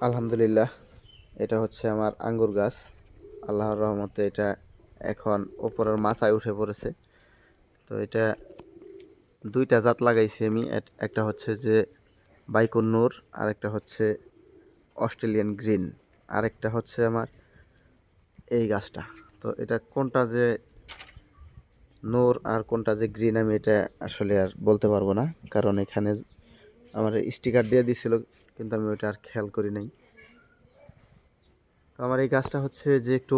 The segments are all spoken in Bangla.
আলহামদুলিল্লাহ, এটা হচ্ছে আমার আঙ্গুর গাছ। আল্লাহর রহমতে এটা এখন ওপরের মাচায় উঠে পড়েছে। তো এটা দুইটা জাত লাগাইছি আমি, এক- একটা হচ্ছে যে বাইকুন নূর আর একটা হচ্ছে অস্ট্রেলিয়ান গ্রিন। আরেকটা হচ্ছে আমার এই গাছটা। তো এটা কোনটা যে নূর আর কোনটা যে গ্রিন আমি এটা আসলে আর বলতে পারব না, কারণ এখানে আমার স্টিকার দিয়ে দিছিল কিন্তু আমি ওইটা আর খেয়াল করি নাই। তো আমার এই গাছটা হচ্ছে যে একটু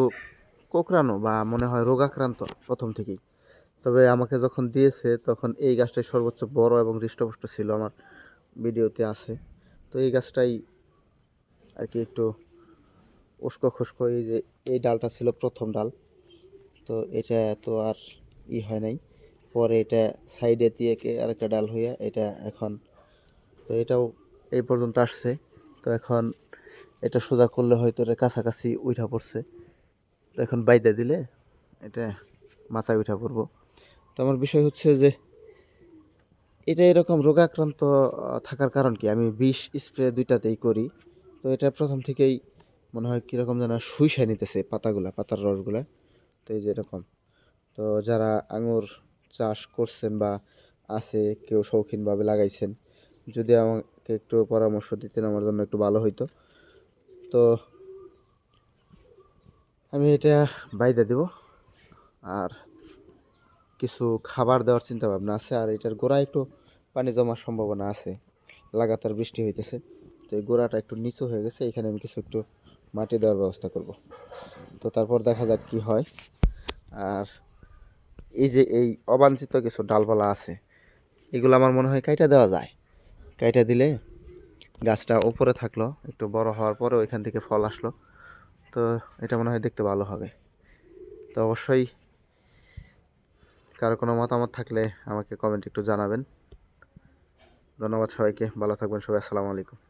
কোকড়ানো বা মনে হয় রোগাক্রান্ত প্রথম থেকেই। তবে আমাকে যখন দিয়েছে তখন এই গাছটাই সর্বোচ্চ বড় এবং হৃষ্টপুষ্ট ছিল আমার ভিডিওতে আছে। তো এই গাছটাই আর কি একটু উস্কো খুস্কো এই যে এই ডালটা ছিল প্রথম ডাল। তো এটা তো আর ই হয় নাই। পরে এটা সাইডে দিয়ে আরেকটা ডাল হইয়া এটা এখন তো এটাও এই পর্যন্ত আসছে। তো এখন এটা সোজা করলে হয়তো এটা কাছাকাছি উঠা পড়ছে। তো এখন বাইদা দিলে এটা মাথায় উঠা পড়ব। তো আমার বিষয় হচ্ছে যে এটা এরকম রোগাক্রান্ত থাকার কারণ কি? আমি বিষ স্প্রে দুইটাতেই করি। তো এটা প্রথম থেকেই মনে হয় কীরকম যেন শুইসাই নিতেছে পাতাগুলা, পাতার রসগুলা। তো এই যে এরকম। তো যারা আঙুর চাষ করছেন বা আছে, কেউ শৌখিনভাবে লাগাইছেন, যদি আমাকে একটু পরামর্শ দিতেন, আমার জন্য একটু ভালো হইতো। তো আমি এটা বাইদা দেব। আর কিছু খাবার দেওয়ার চিন্তা ভাবনা আছে, আর এটার গোড়ায় একটু পানি জমার সম্ভাবনা আছে। লাগাতার বৃষ্টি হইতেছে, তো এই গোড়াটা একটু নিচু হয়ে গেছে, এখানে আমি কিছু একটু মাটি দেওয়ার ব্যবস্থা করব। তো তারপর দেখা যাক কি হয়। আর এই যে এই অবাঞ্ছিত কিছু ডালপালা আছে, এগুলো আমার মনে হয় কাইটা দেওয়া যায়। কাইটা দিলে গাছটা ওপরে থাকল, একটু বড় হওয়ার পরে ওইখান থেকে ফল আসলো। তো এটা মনে হয় দেখতে ভালো হবে। তো অবশ্যই কারও কোনো মতামত থাকলে আমাকে কমেন্ট একটু জানাবেন। ধন্যবাদ সবাইকে, ভালো থাকবেন সবাই, আসসালামু আলাইকুম।